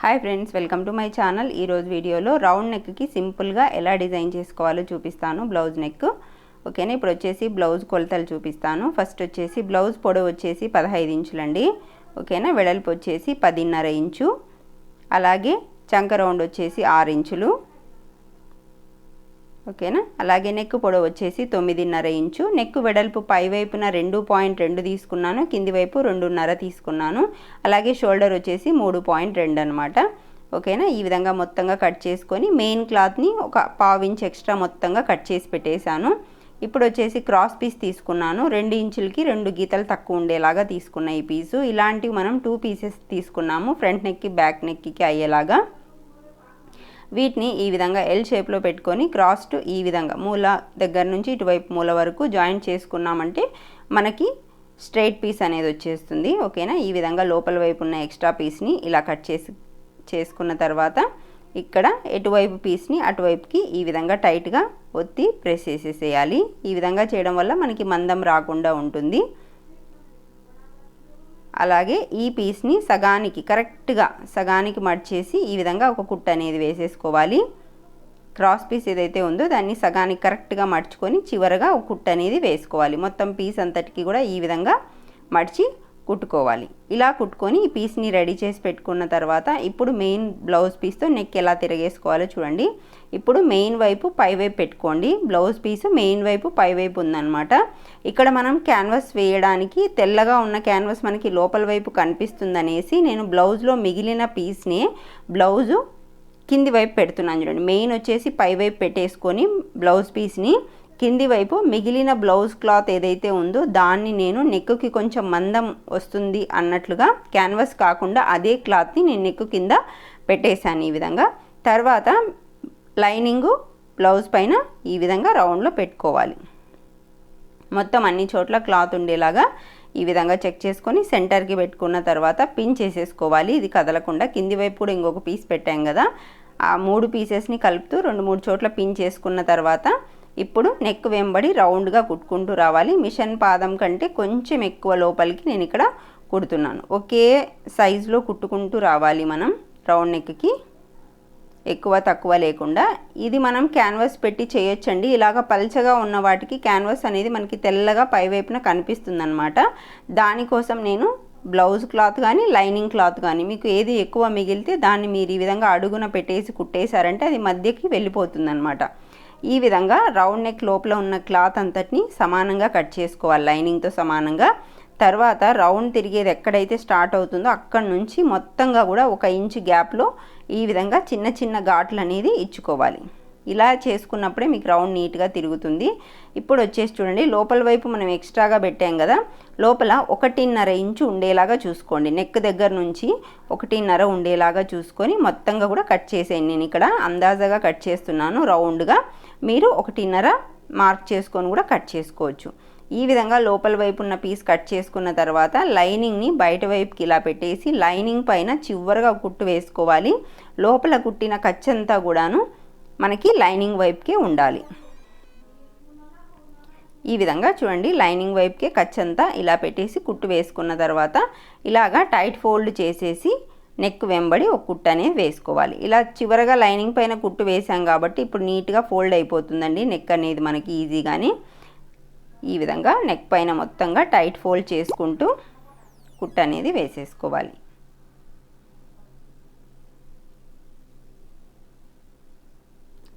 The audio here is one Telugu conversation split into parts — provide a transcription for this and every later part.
Hi friends welcome to my channel. ఈరోజు వీడియోలో రౌండ్ నెక్కి సింపుల్గా ఎలా డిజైన్ చేసుకోవాలో చూపిస్తాను బ్లౌజ్ నెక్. ఓకేనా? ఇప్పుడు వచ్చేసి బ్లౌజ్ కొలతలు చూపిస్తాను. ఫస్ట్ వచ్చేసి బ్లౌజ్ పొడవు వచ్చేసి పదహైదు ఇంచులండి. ఓకేనా? వెడల్పు వచ్చేసి పదిన్నర ఇంచు. అలాగే చంక రౌండ్ వచ్చేసి ఆరు ఇంచులు. ఓకేనా? అలాగే నెక్ పొడవు వచ్చేసి తొమ్మిదిన్నర ఇంచు. నెక్ వెడల్పు పై వైపున రెండు పాయింట్ రెండు తీసుకున్నాను. కింది వైపు రెండున్నర తీసుకున్నాను. అలాగే షోల్డర్ వచ్చేసి మూడు పాయింట్ రెండు అనమాట ఓకేనా? ఈ విధంగా మొత్తంగా కట్ చేసుకొని మెయిన్ క్లాత్ని ఒక పావు ఇంచ్ ఎక్స్ట్రా మొత్తంగా కట్ చేసి పెట్టేశాను. ఇప్పుడు వచ్చేసి క్రాస్ పీస్ తీసుకున్నాను. రెండు ఇంచులకి రెండు గీతలు తక్కువ ఉండేలాగా తీసుకున్న ఈ పీసు. ఇలాంటివి మనం టూ పీసెస్ తీసుకున్నాము. ఫ్రంట్ నెక్కి బ్యాక్ నెక్కి అయ్యేలాగా. వీటిని ఈ విధంగా ఎల్ షేప్లో పెట్టుకొని క్రాస్ టు ఈ విధంగా మూల దగ్గర నుంచి ఇటువైపు మూల వరకు జాయింట్ చేసుకున్నామంటే మనకి స్ట్రైట్ పీస్ అనేది వచ్చేస్తుంది. ఓకేనా? ఈ విధంగా లోపల వైపు ఉన్న ఎక్స్ట్రా పీస్ని ఇలా కట్ చేసి చేసుకున్న తర్వాత ఇక్కడ ఎటువైపు పీస్ని అటువైపుకి ఈ విధంగా టైట్గా ఒత్తి ప్రెస్ చేసేసేయాలి. ఈ విధంగా చేయడం వల్ల మనకి మందం రాకుండా ఉంటుంది. అలాగే ఈ పీస్ని సగానికి కరెక్ట్గా సగానికి మడిచేసి ఈ విధంగా ఒక కుట్ట అనేది వేసేసుకోవాలి. క్రాస్ పీస్ ఏదైతే ఉందో దాన్ని సగానికి కరెక్ట్గా మడుచుకొని చివరగా ఒక కుట్ట అనేది వేసుకోవాలి. మొత్తం పీస్ అంతటికి కూడా ఈ విధంగా మడిచి కుట్టుకోవాలి. ఇలా కుట్టుకొని ఈ పీస్ని రెడీ చేసి పెట్టుకున్న తర్వాత ఇప్పుడు మెయిన్ బ్లౌజ్ పీస్తో నెక్ ఎలా తిరగేసుకోవాలో చూడండి. ఇప్పుడు మెయిన్ వైపు పై వైపు పెట్టుకోండి. బ్లౌజ్ పీస్ మెయిన్ వైపు పై వైపు ఉందన్నమాట. ఇక్కడ మనం క్యాన్వాస్ వేయడానికి తెల్లగా ఉన్న క్యాన్వాస్ మనకి లోపల వైపు కనిపిస్తుందనేసి నేను బ్లౌజ్లో మిగిలిన పీస్ని బ్లౌజు కింది వైపు పెడుతున్నాను చూడండి. మెయిన్ వచ్చేసి పై వైపు పెట్టేసుకొని బ్లౌజ్ పీస్ని కింది వైపు మిగిలిన బ్లౌజ్ క్లాత్ ఏదైతే ఉందో దాన్ని నేను నెక్కుకి కొంచెం మందం వస్తుంది అన్నట్లుగా క్యాన్వాస్ కాకుండా అదే క్లాత్ని నేను నెక్కు కింద పెట్టేశాను ఈ విధంగా. తర్వాత లైనింగు బ్లౌజ్ పైన ఈ విధంగా రౌండ్లో పెట్టుకోవాలి. మొత్తం అన్ని చోట్ల క్లాత్ ఉండేలాగా ఈ విధంగా చెక్ చేసుకొని సెంటర్కి పెట్టుకున్న తర్వాత పిన్ చేసేసుకోవాలి. ఇది కదలకుండా కింది వైపు కూడా ఇంకొక పీస్ పెట్టాం కదా. ఆ మూడు పీసెస్ని కలుపుతూ రెండు మూడు చోట్ల పిన్ చేసుకున్న తర్వాత ఇప్పుడు నెక్ వెంబడి రౌండ్గా కుట్టుకుంటూ రావాలి. మిషన్ పాదం కంటే కొంచెం ఎక్కువ లోపలికి నేను ఇక్కడ కుడుతున్నాను. ఒకే సైజులో కుట్టుకుంటూ రావాలి మనం రౌండ్ నెక్కి ఎక్కువ తక్కువ లేకుండా. ఇది మనం క్యాన్వాస్ పెట్టి చేయొచ్చండి. ఇలాగ పల్చగా ఉన్న వాటికి క్యాన్వాస్ అనేది మనకి తెల్లగా పైవైపున కనిపిస్తుంది అనమాట దానికోసం నేను బ్లౌజ్ క్లాత్ కానీ లైనింగ్ క్లాత్ కానీ మీకు ఏది ఎక్కువ మిగిలితే దాన్ని మీరు ఈ విధంగా అడుగున పెట్టేసి కుట్టేశారంటే అది మధ్యకి వెళ్ళిపోతుందన్నమాట. ఈ విధంగా రౌండ్ నెక్ లోపల ఉన్న క్లాత్ అంతటిని సమానంగా కట్ చేసుకోవాలి. లైనింగ్తో సమానంగా. తర్వాత రౌండ్ తిరిగేది ఎక్కడైతే స్టార్ట్ అవుతుందో అక్కడి నుంచి మొత్తంగా కూడా ఒక ఇంచు గ్యాప్లో ఈ విధంగా చిన్న చిన్న ఘాట్లు అనేది ఇచ్చుకోవాలి. ఇలా చేసుకున్నప్పుడే మీకు రౌండ్ నీట్గా తిరుగుతుంది. ఇప్పుడు వచ్చేసి చూడండి లోపల వైపు మనం ఎక్స్ట్రాగా పెట్టాం కదా లోపల ఒకటిన్నర ఇంచు ఉండేలాగా చూసుకోండి. నెక్ దగ్గర నుంచి ఒకటిన్నర ఉండేలాగా చూసుకొని మొత్తంగా కూడా కట్ చేసేయండి. నేను ఇక్కడ అందాజగా కట్ చేస్తున్నాను రౌండ్గా. మీరు ఒకటిన్నర మార్క్ చేసుకొని కూడా కట్ చేసుకోవచ్చు. ఈ విధంగా లోపల వైపు ఉన్న పీస్ కట్ చేసుకున్న తర్వాత లైనింగ్ని బయట వైపుకి ఇలా పెట్టేసి లైనింగ్ పైన చివరగా కుట్టు వేసుకోవాలి. లోపల కుట్టిన కచ్చంతా కూడాను మనకి లైనింగ్ వైపుకే ఉండాలి. ఈ విధంగా చూడండి లైనింగ్ వైపుకే కచ్చంతా ఇలా పెట్టేసి కుట్టు వేసుకున్న తర్వాత ఇలాగా టైట్ ఫోల్డ్ చేసేసి నెక్ వెంబడి ఒక కుట్టు అనేది వేసుకోవాలి. ఇలా చివరగా లైనింగ్ పైన కుట్టు వేసాం కాబట్టి ఇప్పుడు నీట్గా ఫోల్డ్ అయిపోతుందండి నెక్ అనేది మనకి ఈజీగానే. ఈ విధంగా నెక్ పైన మొత్తంగా టైట్ ఫోల్డ్ చేసుకుంటూ కుట్టు అనేది వేసేసుకోవాలి.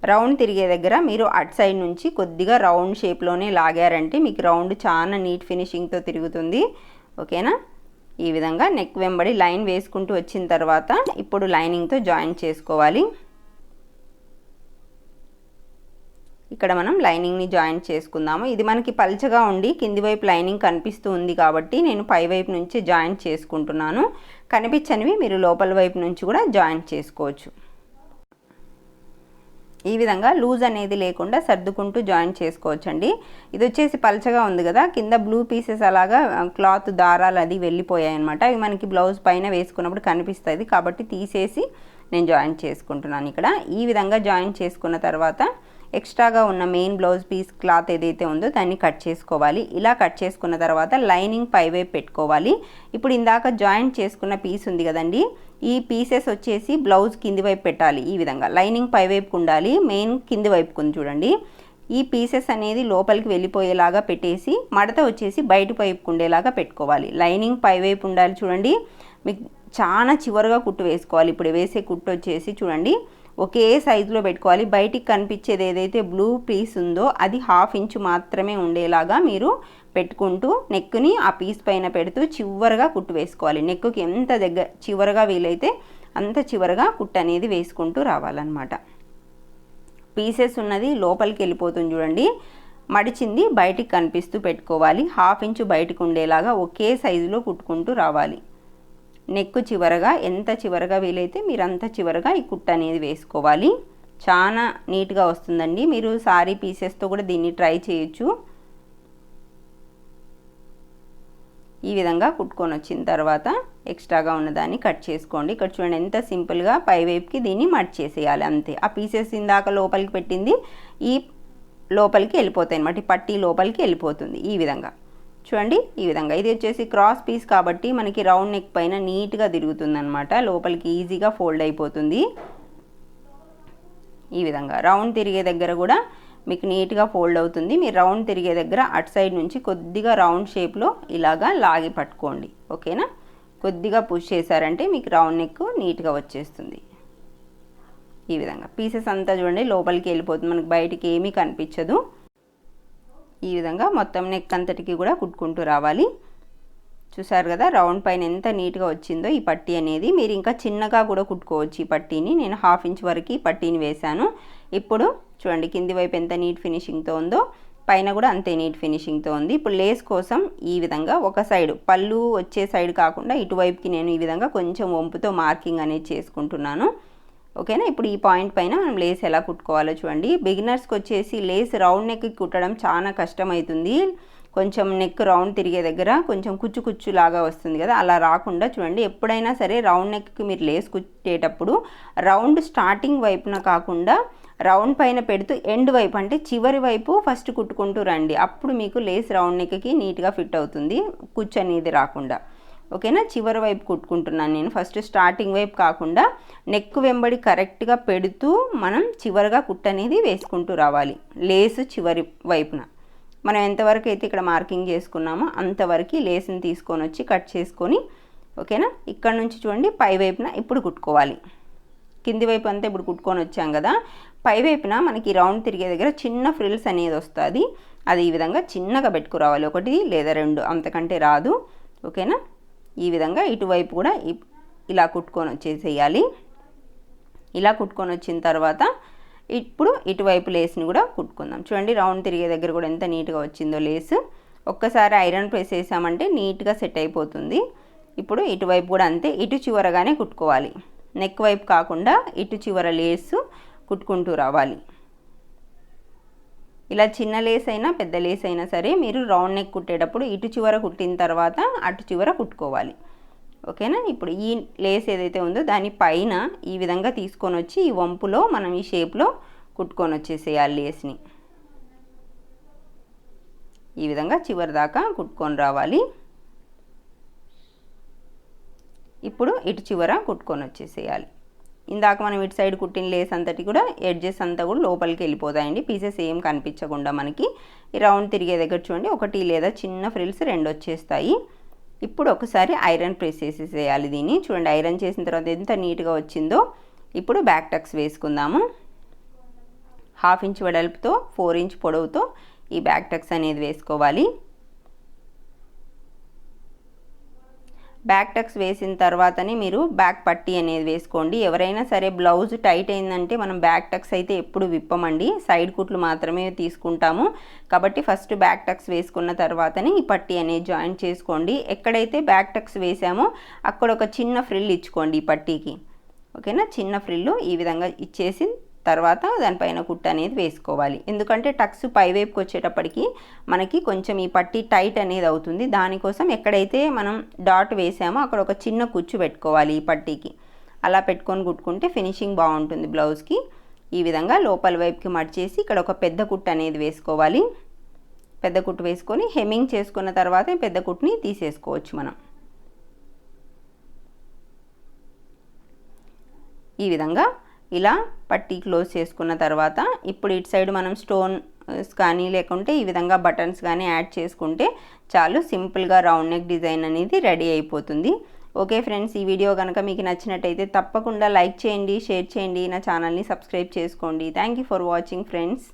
రౌండ్ తిరిగే దగ్గర మీరు అట్ సైడ్ నుంచి కొద్దిగా రౌండ్ షేప్లోనే లాగారంటే మీకు రౌండ్ చాలా నీట్ ఫినిషింగ్తో తిరుగుతుంది. ఓకేనా? ఈ విధంగా నెక్ వెంబడి లైన్ వేసుకుంటూ వచ్చిన తర్వాత ఇప్పుడు లైనింగ్తో జాయిన్ చేసుకోవాలి. ఇక్కడ మనం లైనింగ్ని జాయిన్ చేసుకుందాము. ఇది మనకి పల్చగా ఉండి కింది వైపు లైనింగ్ కనిపిస్తూ ఉంది కాబట్టి నేను పై వైపు నుంచి జాయిన్ చేసుకుంటున్నాను. కనిపించనివి మీరు లోపల వైపు నుంచి కూడా జాయిన్ చేసుకోవచ్చు. ఈ విధంగా లూజ్ అనేది లేకుండా సర్దుకుంటూ జాయిన్ చేసుకోవచ్చండి. ఇది వచ్చేసి పల్చగా ఉంది కదా కింద బ్లూ పీసెస్ అలాగా క్లాత్ దారాలు అది వెళ్ళిపోయాయి అనమాట అవి మనకి బ్లౌజ్ పైన వేసుకున్నప్పుడు కనిపిస్తుంది. కాబట్టి తీసేసి నేను జాయిన్ చేసుకుంటున్నాను ఇక్కడ. ఈ విధంగా జాయిన్ చేసుకున్న తర్వాత ఎక్స్ట్రాగా ఉన్న మెయిన్ బ్లౌజ్ పీస్ క్లాత్ ఏదైతే ఉందో దాన్ని కట్ చేసుకోవాలి. ఇలా కట్ చేసుకున్న తర్వాత లైనింగ్ పైవైపు పెట్టుకోవాలి. ఇప్పుడు ఇందాక జాయింట్ చేసుకున్న పీస్ ఉంది కదండి ఈ పీసెస్ వచ్చేసి బ్లౌజ్ కింది వైపు పెట్టాలి ఈ విధంగా. లైనింగ్ పైవైపుకు ఉండాలి మెయిన్ కింది వైపుకు చూడండి. ఈ పీసెస్ అనేది లోపలికి వెళ్ళిపోయేలాగా పెట్టేసి మడత వచ్చేసి బయట వైపుకు ఉండేలాగా పెట్టుకోవాలి. లైనింగ్ పైవైపు ఉండాలి చూడండి. మీకు చాలా చివరిగా కుట్టు వేసుకోవాలి. ఇప్పుడు వేసే కుట్టు వచ్చేసి చూడండి. ఒకే సైజులో పెట్టుకోవాలి. బయటికి కనిపించేది ఏదైతే బ్లూ పీస్ ఉందో అది హాఫ్ ఇంచ్ మాత్రమే ఉండేలాగా మీరు పెట్టుకుంటూ నెక్ని ఆ పీస్ పైన పెడుతూ చివరగా కుట్టు వేసుకోవాలి. నెక్కుకి ఎంత దగ్గర చివరగా వీలైతే అంత చివరగా కుట్టు అనేది వేసుకుంటూ రావాలన్నమాట. పీసెస్ ఉన్నది లోపలికి వెళ్ళిపోతుంది చూడండి. మడిచింది బయటికి కనిపిస్తూ పెట్టుకోవాలి. హాఫ్ ఇంచు బయటకు ఉండేలాగా ఒకే సైజులో కుట్టుకుంటూ రావాలి. నెక్కు చివరగా ఎంత చివరగా వీలైతే మీరు అంత చివరగా ఈ కుట్ట అనేది వేసుకోవాలి. చాలా నీట్గా వస్తుందండి. మీరు సారీ పీసెస్తో కూడా దీన్ని ట్రై చేయొచ్చు. ఈ విధంగా కుట్టుకొని వచ్చిన తర్వాత ఎక్స్ట్రాగా ఉన్నదాన్ని కట్ చేసుకోండి. ఇక్కడ చూడండి ఎంత సింపుల్గా పైవైపుకి దీన్ని మట్ చేసేయాలి అంతే. ఆ పీసెస్ ఇందాక లోపలికి పెట్టింది ఈ లోపలికి వెళ్ళిపోతాయి అనమాట పట్టీ లోపలికి వెళ్ళిపోతుంది ఈ విధంగా. చూడండి ఈ విధంగా. ఇది వచ్చేసి క్రాస్ పీస్ కాబట్టి మనకి రౌండ్ నెక్ పైన నీట్గా తిరుగుతుందనమాట లోపలికి ఈజీగా ఫోల్డ్ అయిపోతుంది. ఈ విధంగా. రౌండ్ తిరిగే దగ్గర కూడా మీకు నీట్గా ఫోల్డ్ అవుతుంది. మీరు రౌండ్ తిరిగే దగ్గర అటు సైడ్ నుంచి కొద్దిగా రౌండ్ షేప్లో ఇలాగా లాగి పట్టుకోండి. ఓకేనా? కొద్దిగా పుష్ చేశారంటే మీకు రౌండ్ నెక్ నీట్గా వచ్చేస్తుంది. ఈ విధంగా. పీసెస్ అంతా చూడండి లోపలికి వెళ్ళిపోతుంది. మనకి బయటికి ఏమీ కనిపించదు. ఈ విధంగా మొత్తం నెక్ అంతటికి కూడా కుట్టుకుంటూ రావాలి. చూసారు కదా రౌండ్ పైన ఎంత నీట్గా వచ్చిందో ఈ పట్టీ అనేది. మీరు ఇంకా చిన్నగా కూడా కుట్టుకోవచ్చు ఈ పట్టీని. నేను హాఫ్ ఇంచ్ వరకు ఈ పట్టీని వేశాను. ఇప్పుడు చూడండి కింది వైపు ఎంత నీట్ ఫినిషింగ్తో ఉందో పైన కూడా అంతే నీట్ ఫినిషింగ్తో ఉంది. ఇప్పుడు లేస్ కోసం ఈ విధంగా ఒక సైడ్ పళ్ళు వచ్చే సైడ్ కాకుండా ఇటువైపుకి నేను ఈ విధంగా కొంచెం వంపుతో మార్కింగ్ అనేది చేసుకుంటున్నాను. ఓకేనా? ఇప్పుడు ఈ పాయింట్ పైన మనం లేస్ ఎలా కుట్టుకోవాలో చూడండి. బిగినర్స్కి వచ్చేసి లేస్ రౌండ్ నెక్కి కుట్టడం చాలా కష్టమవుతుంది కొంచెం నెక్ రౌండ్ తిరిగే దగ్గర కొంచెం కుచ్చు కుచ్చు లాగా వస్తుంది కదా అలా రాకుండా చూడండి. ఎప్పుడైనా సరే రౌండ్ నెక్కి మీరు లేస్ కుట్టేటప్పుడు రౌండ్ స్టార్టింగ్ వైపున కాకుండా రౌండ్ పైన పెడుతూ ఎండ్ వైపు అంటే చివరి వైపు ఫస్ట్ కుట్టుకుంటూ రండి. అప్పుడు మీకు లేస్ రౌండ్ నెక్కి నీట్గా ఫిట్ అవుతుంది కుచ్చు అనేది రాకుండా. ఓకేనా? చివరి వైపు కుట్టుకుంటున్నాను నేను. ఫస్ట్ స్టార్టింగ్ వైపు కాకుండా నెక్ వెంబడి కరెక్ట్గా పెడుతూ మనం చివరిగా కుట్ట అనేది వేసుకుంటూ రావాలి. లేసు చివరి వైపున. మనం ఎంతవరకు అయితే ఇక్కడ మార్కింగ్ చేసుకున్నామో అంతవరకు లేస్ని తీసుకొని వచ్చి కట్ చేసుకొని ఓకేనా? ఇక్కడ నుంచి చూడండి పై వైపున ఇప్పుడు కుట్టుకోవాలి. కింది వైపు అంతా ఇప్పుడు కుట్టుకొని వచ్చాం కదా. పై వైపున మనకి రౌండ్ తిరిగే దగ్గర చిన్న ఫ్రిల్స్ అనేది వస్తుంది. అది ఈ విధంగా చిన్నగా పెట్టుకురావాలి. ఒకటి లేదా రెండు. అంతకంటే రాదు. ఓకేనా? ఈ విధంగా ఇటువైపు కూడా ఇలా కుట్టుకొని వచ్చేసేయాలి. ఇలా కుట్టుకొని వచ్చిన తర్వాత ఇప్పుడు ఇటువైపు లేస్ని కూడా కుట్టుకుందాం. చూడండి రౌండ్ తిరిగే దగ్గర కూడా ఎంత నీట్గా వచ్చిందో లేస్. ఒక్కసారి ఐరన్ ప్రెస్ వేసామంటే నీట్గా సెట్ అయిపోతుంది. ఇప్పుడు ఇటువైపు కూడా అంతే ఇటు చివరగానే కుట్టుకోవాలి. నెక్ వైపు కాకుండా ఇటు చివర లేస్ కుట్టుకుంటూ రావాలి. ఇలా చిన్న లేస్ అయినా పెద్ద లేస్ అయినా సరే మీరు రౌండ్ నెక్ కుట్టేటప్పుడు ఇటు చివర కుట్టిన తర్వాత అటు చివర కుట్టుకోవాలి. ఓకేనా ఇప్పుడు ఈ లేస్ ఏదైతే ఉందో దాని పైన ఈ విధంగా తీసుకొని వచ్చి ఈ వంపులో మనం ఈ షేప్లో కుట్టుకొని వచ్చేసేయాలి లేస్ని ఈ విధంగా చివరి దాకా కుట్టుకొని రావాలి. ఇప్పుడు ఇటు చివర కుట్టుకొని వచ్చేసేయాలి. ఇందాక మనం ఇటు సైడ్ కుట్టిన లేస్ అంతటి కూడా ఎడ్జెస్ అంతా కూడా లోపలికి వెళ్ళిపోతాయండి. పీసెస్ ఏం కనిపించకుండా మనకి. ఈ రౌండ్ తిరిగే దగ్గర చూడండి ఒకటి లేదా చిన్న ఫ్రిల్స్ రెండు వచ్చేస్తాయి. ఇప్పుడు ఒకసారి ఐరన్ ప్రెస్ చేసేసేయాలి దీన్ని. చూడండి ఐరన్ చేసిన తర్వాత ఎంత నీట్గా వచ్చిందో ఇప్పుడు బ్యాక్ టక్స్ వేసుకుందాము. హాఫ్ ఇంచ్ వెడల్పుతో ఫోర్ ఇంచ్ పొడవుతో ఈ బ్యాక్ టక్స్ అనేది వేసుకోవాలి. బ్యాక్ టక్స్ వేసిన తర్వాతనే మీరు బ్యాక్ పట్టీ అనేది వేసుకోండి. ఎవరైనా సరే బ్లౌజ్ టైట్ అయిందంటే మనం బ్యాక్ టక్స్ అయితే ఎప్పుడు విప్పమండి. సైడ్ కుట్లు మాత్రమే తీసుకుంటాము. కాబట్టి ఫస్ట్ బ్యాక్ టక్స్ వేసుకున్న తర్వాతనే ఈ పట్టీ అనేది జాయిన్ చేసుకోండి. ఎక్కడైతే బ్యాక్ టక్స్ వేసామో అక్కడ ఒక చిన్న ఫ్రిల్ ఇచ్చుకోండి ఈ పట్టీకి. ఓకేనా? చిన్న ఫ్రిల్లు ఈ విధంగా ఇచ్చేసి తర్వాత దానిపైన కుట్ట అనేది వేసుకోవాలి. ఎందుకంటే టక్స్ పైవైపుకి వచ్చేటప్పటికి మనకి కొంచెం ఈ పట్టి టైట్ అనేది అవుతుంది. దానికోసం ఎక్కడైతే మనం డాట్ వేసామో అక్కడ ఒక చిన్న కుచ్చు పెట్టుకోవాలి ఈ పట్టీకి. అలా పెట్టుకొని కుట్టుకుంటే ఫినిషింగ్ బాగుంటుంది బ్లౌజ్కి. ఈ విధంగా లోపల వైపుకి మడిచేసి ఇక్కడ ఒక పెద్ద కుట్టు అనేది వేసుకోవాలి. పెద్ద కుట్టు వేసుకొని హెమ్మింగ్ చేసుకున్న తర్వాత పెద్ద కుట్టుని తీసేసుకోవచ్చు మనం. ఈ విధంగా ఇలా పట్టి క్లోజ్ చేసుకున్న తర్వాత ఇప్పుడు ఇటు సైడ్ మనం స్టోన్ కానీ లేకుంటే ఈ విధంగా బటన్స్ కానీ యాడ్ చేసుకుంటే చాలు సింపుల్గా రౌండ్ నెక్ డిజైన్ అనేది రెడీ అయిపోతుంది. ఓకే ఫ్రెండ్స్ ఈ వీడియో కనుక మీకు నచ్చినట్టయితే తప్పకుండా లైక్ చేయండి షేర్ చేయండి నా ఛానల్ని సబ్స్క్రైబ్ చేసుకోండి. Thank you for watching friends.